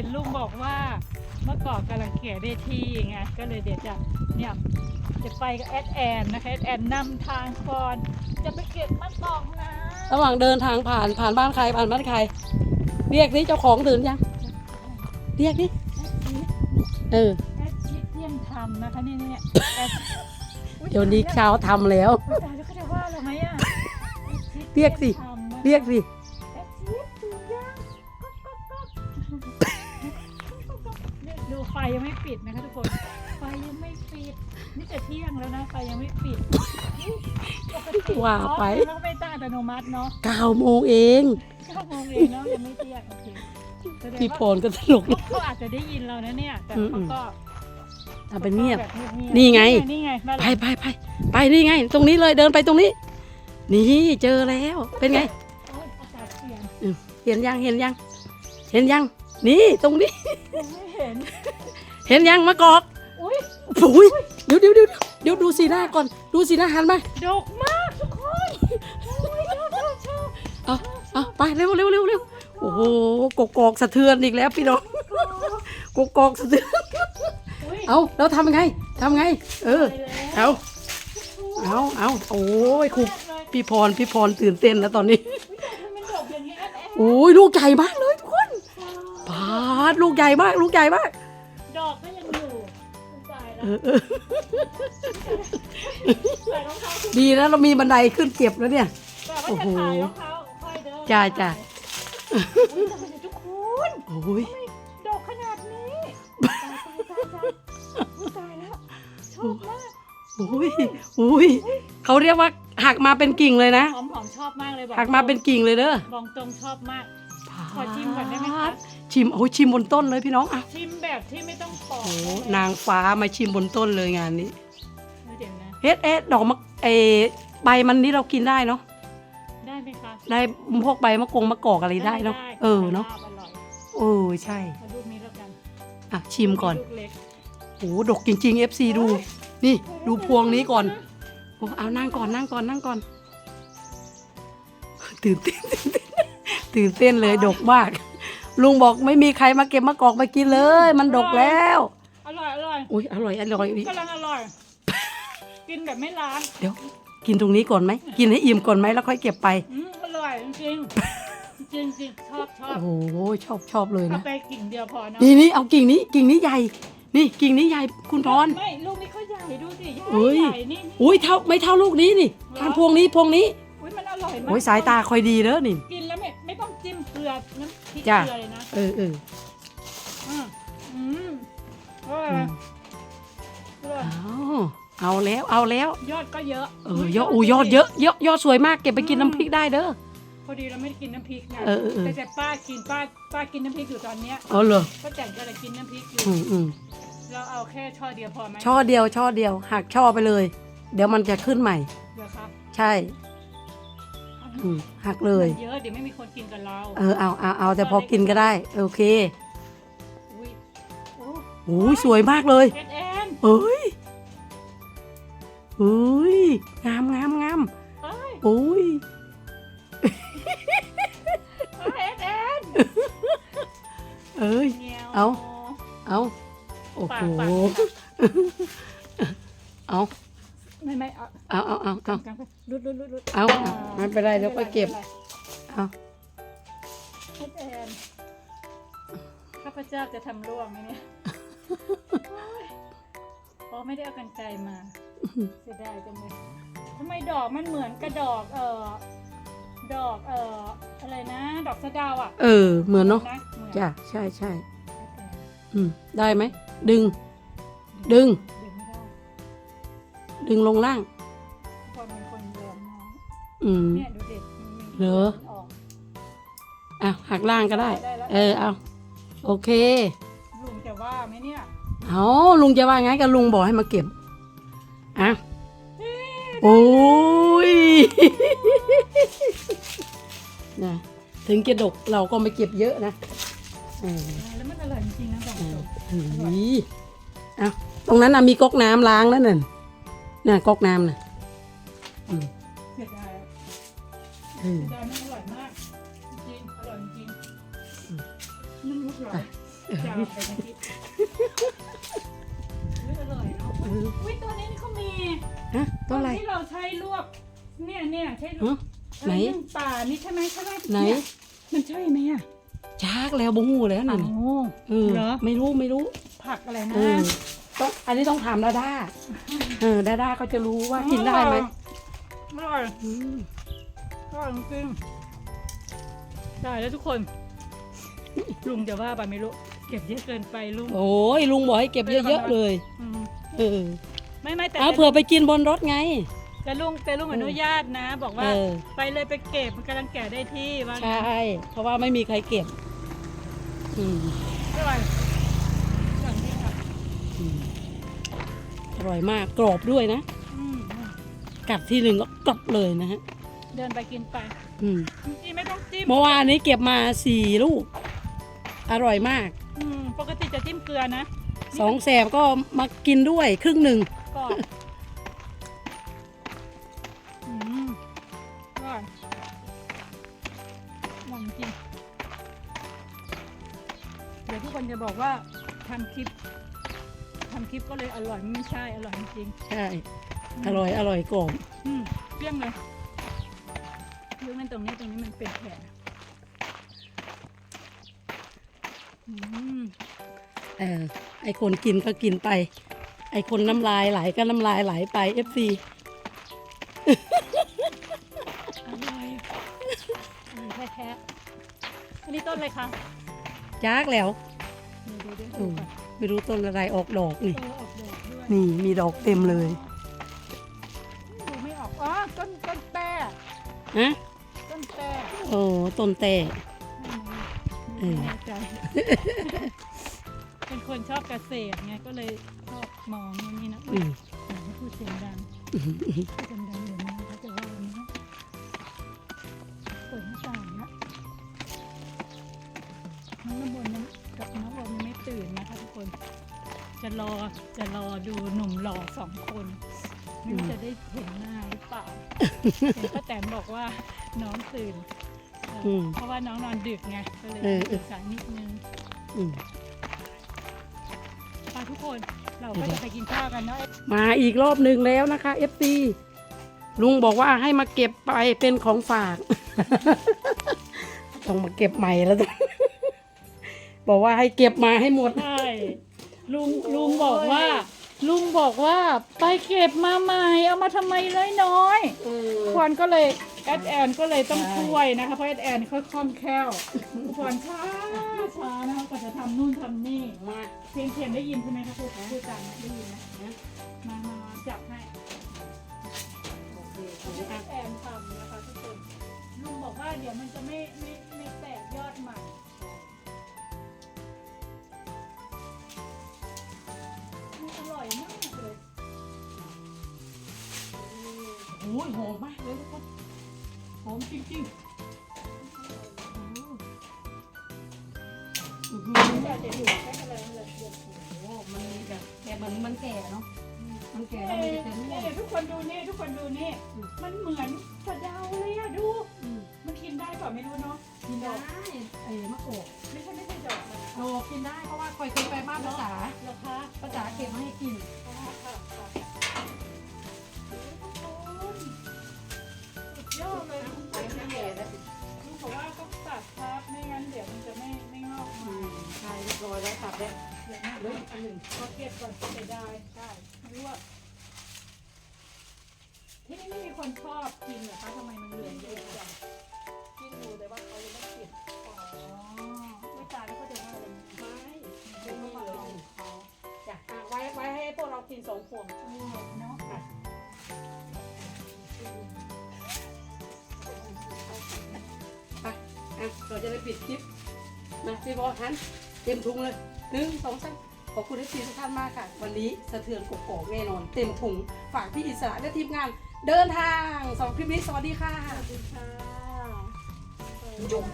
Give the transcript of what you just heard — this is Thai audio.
ห็นลุงบอกว่าเมื่อก่อนกำลังเขียได้ที่ไงก็เลยเดี๋ยวจะเนี่ยจะไปกับแอดแอนนะคะแอดแอนนำทางก่อนจะไปเก็บมะกอกนะระหว่างเดินทางผ่านผ่านบ้านใครผ่านบ้านใคร เรียกนี่เจ้าของตื่นยัง เรียกนี่เออแอดชิดเที่ยงทำนะคะนี่เนี่ยแอดอุ๊เดี๋ยวนี้เช้าทำแล้วอุ๊ยตายแล้วเขาจะว่าเราไหมอะแอดชิดเรียกสิที่งทำนะคะเรียกสิ ยังไม่ปิดนะคะทุกคน ไฟยังไม่ปิด นี่จะเที่ยงแล้วนะไฟยังไม่ปิดปกติว่าไป อ๋อมันก็ไม่ตั้งอัตโนมัติเนาะเก้าโมงเองเก้าโมงเองเนาะยังไม่เที่ยงโอเคแสดงพี่พว่ารก็สนุกเขาอาจจะได้ยินเรานะเนี่ย แต่อืมเขาก็ทำเป็นเงียบ ขาก็แบบเงียบๆนี่ไง นี่ไงบ้านไปไปไปไปนี่ไง ตรงนี้เลยเดินไปตรงนี้ นี่เจอแล้วเป็นไง โอ๊ยอากาศเปลี่ยนเห็นยังเห็นยัง เห็นยัง นี่ตรงนี้ ยังไม่เห็น เห็นยังมะกอกอุ้ยอุ้ยเดี๋ยวเดี๋ยวเดี๋ยวเดี๋ยวดูสีหน้าก่อน ดูสีหน้าหันมาดกมากทุกคนโอ้ยชอบชอบชอบเอาเอาไปเร็วเร็วเร็วเร็วโอ้โหกกอกสะเทือนอีกแล้วพี่น้องกกอกสะเทือนอุ้ยเอาแล้วทำยังไงทำไง เออไปแล้วเอาเอาเอาโอ้ยครูแรกเลยพี่พรพี่พรตื่นเต้นแล้วตอนนี้มันดกอย่างนี้แอดแอดโอ้ยลูกใหญ่มากเลยทุกคนปาดลูกใหญ่มาก ลูกใหญ่มาก ดอกก็ยังอยู่ตายแล้วเออเออใส่รองเท้าขึ้นดีนะเรามีบันไดขึ้นเก็บแล้วเนี่ยแบบว่าจะถ่ายรองเท้าค่อยเดินจ้าจ้า อุ้ยทำไมเนี่ยทุกคนโอ้ย ดอกขนาดนี้ตายตายตายตายอุ๊ยตายแล้วชอบมากโอ้ยโอ้ยเขาเรียกว่าหักมาเป็นกิ่งเลยนะ หอมหอมชอบมากเลยบอกหักมาเป็นกิ่งเลยเด้อ บอกตรงชอบมาก ขอชิมก่อนได้ไหมคะ ชิมโอ้ยชิมบนต้นเลยพี่น้องอะชิมแบบที่ไม่ต้องปอกโอ้นางฟ้ามาชิมบนต้นเลยงานนี้เดี๋ยวนะ เฮ็ดเอ๊ะดอกมะเออใบมันนี่เรากินได้เนาะได้ไหมคะได้พวกใบมะกงมะกอกอะไรได้เนาะเออเนาะอร่อยเออใช่เอาลูกนี้แล้วกันอะชิมก่อนลูกเล็กโอ้ดกจริงๆ FC ดู นี่ดูพวงนี้ก่อนโอ้เอานั่งก่อนนั่งก่อนนั่งก่อน ตื่นเต้นตื่นเต้นเลยดกมาก ลุงบอกไม่มีใครมาเก็บมะกอกมากินเลย มันดกแล้ว อร่อยอร่อยอุ้ยอร่อยอร่อยกำลังอร่อย กินแบบไม่ล้างเดี๋ยว กินตรงนี้ก่อนไหม กินให้อิ่มก่อนไหมแล้วค่อยเก็บไป อืมอร่อยจริงๆจริงจริงๆชอบชอบโอ้โหชอบชอบเลยเอานะ ไปกิ่งเดียวพอเนาะนี่นี่เอากิ่งนี้กิ่งนี้ใหญ่ นี่กิ่งนี้ใหญ่คุณพร ไม่ลูกนี้เขาใหญ่ดูสิใหญ่เอ้ย ใหญ่นี่นี่อุ้ยเท่าไม่เท่าลูกนี้นี่ทานพวงนี้พวงนี้อุ้ยมันอร่อยมาก โอ้ยสายตาคอยดีเด้อนี่ กินแล้วไม่ไม่ต้องจิ้มเกลือน้ำ พริกจ้ะเกลือเลยนะเออเอออืมอืมอร่อยอืมอร่อยเอาเอาแล้วเอาแล้ว ยอดก็เยอะเออยอดอูยอดเยอะเยอะยอดสวยมากเก็บไปกินน้ำพริกได้เด้อ พอดีเราไม่ได้กินน้ำพริกนะเออเออเออ แต่แต่ป้ากินป้าป้ากินน้ำพริกอยู่ตอนเนี้ยอ๋อเหรอป้าแต่งก็เลยกินน้ำพริกอยู่อืมอืมเราเอาแค่ช่อเดียวพอไหมช่อเดียวช่อเดียวหักช่อไปเลย เดี๋ยวมันจะขึ้นใหม่ เดี๋ยวครับใช่ อืมหักเลยมันเยอะเดี๋ยวไม่มีคนกินกับเรา เออเอาเอาเอาแต่พอกินก็ได้ โอเคอุ้ยโอ้โอ้ยสวยมากเลยเอ็ดแอนเอ้ยเอ้ยงามงามงามเอ้ยโอ้ยเอ้ยเอ็ดแอนเอ้ยเงี้ยวเอา เอาโอ้ปาโหกปากเอา ไม่ไม่เอาเอาเอาเอาเอากลางไปรุดรุดรุดรุดเอาเอาไม่เป็นไรเดี๋ยวค่อยเก็บ เอาเอ็ดแอนข้าพเจ้าจะทำร่วงไหมเนี่ยโอ๊ยอ๋อไม่ได้เอากันไกลมาเสียดายจังเลยทำไมดอกมันเหมือนกระดอก เอ่อ ดอก เอ่อ อะไรนะ ดอกสะเดาวอะเออ เหมือนเนาะนะเหมือนจ้ะ ใช่ใช่เอออืม ได้ไหม ดึง ดึง ดึงไม่ได้ดึงลงล่าง คนเป็นคนเดิมน้องอืมเนี่ยดูเด็กมันมีเหรอ ออกอะหักล่างก็ได้ได้แล้วเออเอาโอเค ลุงจะว่าไหมเนี่ยเอาลุงจะว่าไงกับลุงบอกให้มาเก็บ อะ โอ้ย นะถึงจะดกเราก็ไม่เก็บเยอะนะเออแล้วมันอร่อยจริงๆนะบอกเอตอรงเฮ้ยเอาตรงนั้นนะมีก๊อกน้ำล้างแล้วนั่น น่ะก๊อกน้ำน่ะอืมเสียดายเออเสียดายมันอร่อยมาก จริงๆอร่อยจริงๆมันอร่อยจะเอาไปเมื่อกี้อุ๊ยอร่อยเนาะเอออุ้ยตัวนี้เขามีฮะต้นอะไรที่เราใช้ลวก เนี่ยเนี่ยใช้ลวฮะกไหนเรื่องป่านี่ใช่ไหมใช่ไหมไหน เยมันใช่ไหมอะจากแล้วบงหูแล้วนั่นโอ้ เออเหรอ ไม่รู้ไม่รู้ ผักอะไรนะ เออ ต้องอันนี้ต้องถามดาด้าเออดาด้าเขาจะรู้ว่ากินได้ไหมอร่อยอืมอร่อยจริงๆได้แล้วทุกคนลุงจะว่าไปไม่รู้เก็บเยอะเกินไปลุงโอ้ยลุงบอกให้เก็บเยอะๆเลยอืมเออไม่ไม่แต่เอาเผื่อไปกินบนรถไง แต่ลุงแต่ลุงอนุญาตนะ บอกว่าเออ ไปเลยไปเก็บมันกำลังแก่ได้ที่ว่าใช่เพราะว่าไม่มีใครเก็บ อืมอร่อยอย่ อร่อยมากกรอบด้วยนะ อืมกัดทีหนึ่งก็กรอบเลยนะฮะเดินไปกินไปอืมจิ้มไม่ต้องจิ้มเมื่อวานนี้เก็บมาสี่ลูก อร่อยมาก อืมปกติจะจิ้มเกลือนะสองแสบก็มากินด้วยครึ่งหนึ่งก่อนอืมอร่อยหวานจริงเดี๋ยวทุกคนจะบอกว่าทำคลิป ทำคลิปก็เลยอร่อยไม่ใช่อร่อยจริงใช่ อร่อยอร่อยกรอบๆอืมเปรี้ยงเลยยกเว้นตรงนี้ตรงนี้มันเป็นแผลอืมเออไอคนกินก็กินไป ไอคนน้ำลายไหลก็น้ำลายไหลไปเอฟซีอร่อยอร่อยแท้ๆอันนี้ต้นอะไรคะ จากแล้วดูดูดูอืม ไม่รู้ต้นอะไรออกดอกนี่เออออกดอกด้วยนี่มีดอกเต็มเลยดูไม่ออก อ๋อ ต้นต้นแต้ฮะต้นแต้โอ้ต้นแต่เอไม่อแน่ใจ เป็นคนชอบเกษตรไง ก็เลยชอบมองอย่างนี้นะอุ๊อืยมอย่าให้พูดเสียงดังอืมอืมพูดดังๆเดี๋ยวนี้เจะรอจะรอดูหนุ่มหล่อสองคนไม่รู้จะได้เห็นหน้าหรือเปล่าเห็นป้าแตนบอกว่าน้องตื่นเอออมเพราะว่าน้องนอนดึกไงก็เลยเออเออ ตื่นสายนิดนึงอืมไปทุกคนเราก็จะไปกินข้าวกันเนาะมาอีกรอบหนึ่งแล้วนะคะเอฟซีลุงบอกว่าให้มาเก็บไปเป็นของฝาก ต้องมาเก็บใหม่แล้วบอกว่าให้เก็บมาให้หมดใช่ ลุงลุงบอกว่า ลุงบอกว่าไปเก็บมาใหม่เอามาทำไมน้อยๆควรก็เลยแอดแอนก็เลยต้องใช่ช่วยนะคะเพราะแอดแอนค่อยคล่องแคล่วควรช้าช้านะคะกว่าจะทำนู่นทำนี่มาเพียงเพียงได้ยินใช่ไหมคะพูดพูดจางได้ยินนะมามามาจับให้โอเคให้แอนทำนะคะทุกคนลุงบอกว่าเดี๋ยวมันจะไม่ไม่ไม่แตกยอดใหม่ อ้ยหอมมากเลยทุกคนหอมจริงๆอื้อหืออยากจะอยู่แค่อะไรเลยเดี๋ยวโอ้มันมีแบบแต่มันมันแก่เนาะมันแก่เอ๊แล้วมันจะร่วงะทุกคนดูนี่ทุกคนดูนี่มันเหมือนสะเดาเลยอะดู อืมมันกินได้เปล่าไม่รู้เนาะกินได้ไอ้มะกอกไม่ใช่ไม่ใช่ดอกมันโลกินได้เพราะว่าคอยเคยไปบ้านภาษาเหรอคะภาษาเก็บมาให้กินอ๋อค่ะค่ะ เลยคุณไปไม่แก่แล้วลุงบอกว่าต้องตัดครับไม่งั้นเดี๋ยวมันจะไม่ไม่งอกอืมามใช่เรียบร้อยแล้วตัดแล้วเดี๋ยวนะเหลืออีกอันหนึ่งขอเก็บก่อนเสียดายใช่ไม่รู้ว่าที่นี่ไม่มีคนชอบกินเหรอคะทำไมมันเหลืองเยอะจัง ปิดคลิปนะพี่บอลฮันเต็มถุงเลยหนึ่งสองสามขอบคุณที่ทุกท่านมากค่ะ วันนี้สะเทือนกกอกแน่นอน เต็มถุงฝากพี่อิสระและทีมงาน เดินทางสำหรับคลิปนี้สวัสดีค่ะสวัสดีค่ะจุ๊บ